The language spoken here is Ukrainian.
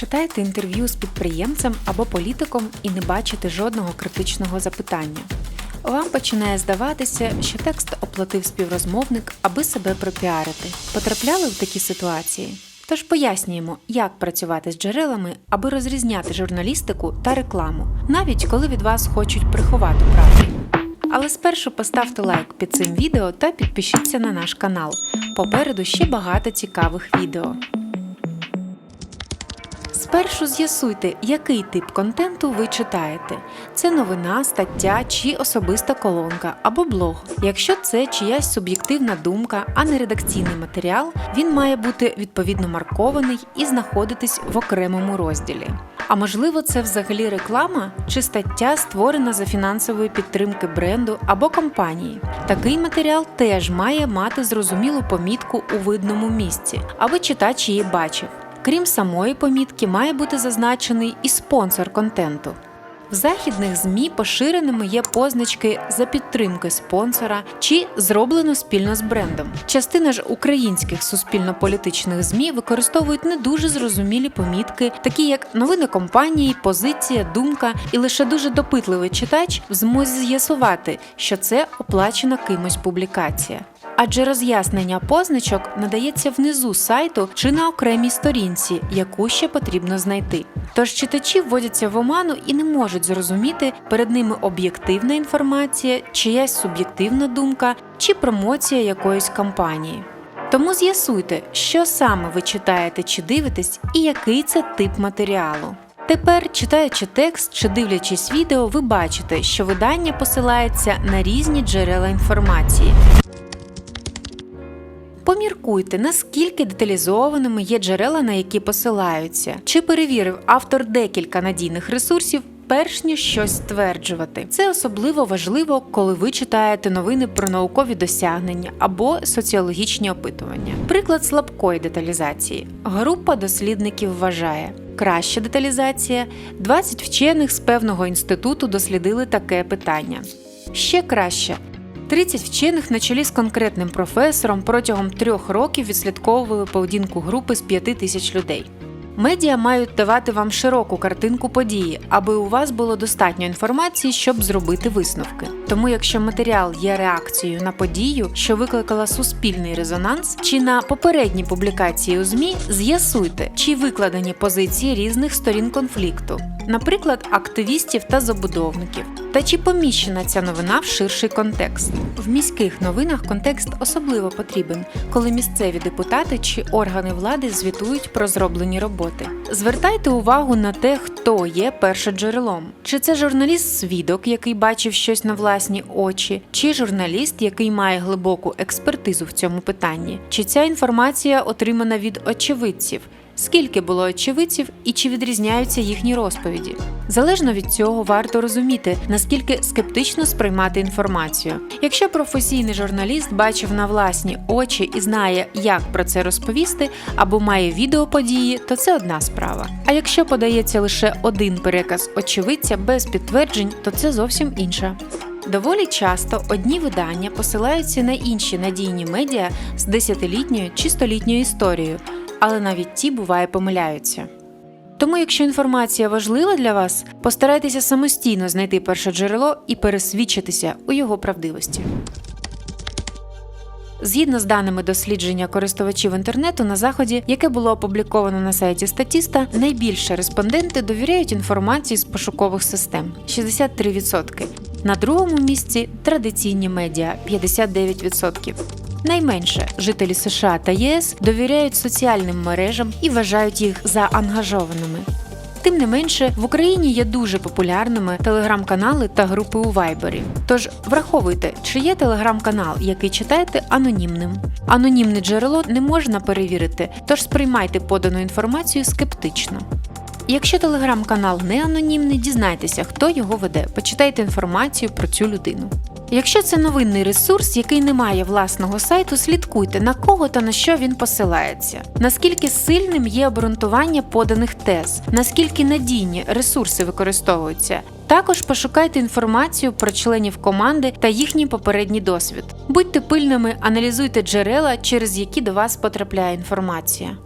читаєте інтерв'ю з підприємцем або політиком і не бачите жодного критичного запитання. Вам починає здаватися, що текст оплатив співрозмовник, аби себе пропіарити. Потрапляли в такі ситуації? Тож пояснюємо, як працювати з джерелами, аби розрізняти журналістику та рекламу, навіть коли від вас хочуть приховати правду. Але спершу поставте лайк під цим відео та підпишіться на наш канал. Попереду ще багато цікавих відео. Спершу з'ясуйте, який тип контенту ви читаєте. Це новина, стаття чи особиста колонка або блог. Якщо це чиясь суб'єктивна думка, а не редакційний матеріал, він має бути відповідно маркований і знаходитись в окремому розділі. А можливо, це взагалі реклама чи стаття створена за фінансової підтримки бренду або компанії. Такий матеріал теж має мати зрозумілу помітку у видному місці, аби читач її бачив. Крім самої помітки, має бути зазначений і спонсор контенту. В західних ЗМІ поширеними є позначки за підтримки спонсора чи зроблено спільно з брендом. Частина ж українських суспільно-політичних ЗМІ використовують не дуже зрозумілі помітки, такі як новини компанії, позиція, думка, і лише дуже допитливий читач в змозі з'ясувати, що це оплачена кимось публікація. Адже роз'яснення позначок надається внизу сайту чи на окремій сторінці, яку ще потрібно знайти. Тож читачі вводяться в оману і не можуть зрозуміти перед ними об'єктивна інформація, чиясь суб'єктивна думка чи промоція якоїсь кампанії. Тому з'ясуйте, що саме ви читаєте чи дивитесь, і який це тип матеріалу. Тепер, читаючи текст чи дивлячись відео, ви бачите, що видання посилається на різні джерела інформації. Поміркуйте, наскільки деталізованими є джерела, на які посилаються, чи перевірив автор декілька надійних ресурсів. Перш ніж щось стверджувати, це особливо важливо, коли ви читаєте новини про наукові досягнення або соціологічні опитування. Приклад слабкої деталізації. Група дослідників вважає, краща деталізація 20 вчених з певного інституту дослідили таке питання. Ще краще 30 вчених на чолі з конкретним професором протягом трьох років відслідковували поведінку групи з 5 тисяч людей. Медіа мають давати вам широку картинку події, аби у вас було достатньо інформації, щоб зробити висновки. Тому, якщо матеріал є реакцією на подію, що викликала суспільний резонанс, чи на попередні публікації у ЗМІ, з'ясуйте, чи викладені позиції різних сторін конфлікту, наприклад, активістів та забудовників. Та чи поміщена ця новина в ширший контекст? В міських новинах контекст особливо потрібен, коли місцеві депутати чи органи влади звітують про зроблені роботи. Звертайте увагу на те, хто є першоджерелом. Чи це журналіст-свідок, який бачив щось на власні очі, чи журналіст, який має глибоку експертизу в цьому питанні, чи ця інформація отримана від очевидців. Скільки було очевидців і чи відрізняються їхні розповіді? Залежно від цього варто розуміти, наскільки скептично сприймати інформацію. Якщо професійний журналіст бачив на власні очі і знає, як про це розповісти, або має відео події, то це одна справа. А якщо подається лише один переказ очевидця без підтверджень, то це зовсім інша. Доволі часто одні видання посилаються на інші надійні медіа з десятилітньою чи столітньою історією, але навіть ті буває помиляються. Тому, якщо інформація важлива для вас, постарайтеся самостійно знайти перше джерело і пересвідчитися у його правдивості. Згідно з даними дослідження користувачів інтернету на заході, яке було опубліковано на сайті Статіста, найбільше респонденти довіряють інформації з пошукових систем 63%. На другому місці традиційні медіа 59%. Найменше жителі США та ЄС довіряють соціальним мережам і вважають їх заангажованими. Тим не менше, в Україні є дуже популярними телеграм-канали та групи у Вайбері. Тож враховуйте, чи є телеграм-канал, який читаєте анонімним. Анонімне джерело не можна перевірити, тож сприймайте подану інформацію скептично. Якщо телеграм-канал не анонімний, дізнайтеся, хто його веде, почитайте інформацію про цю людину. Якщо це новинний ресурс, який не має власного сайту, слідкуйте на кого та на що він посилається, наскільки сильним є обґрунтування поданих тез, наскільки надійні ресурси використовуються. Також пошукайте інформацію про членів команди та їхній попередній досвід. Будьте пильними, аналізуйте джерела, через які до вас потрапляє інформація.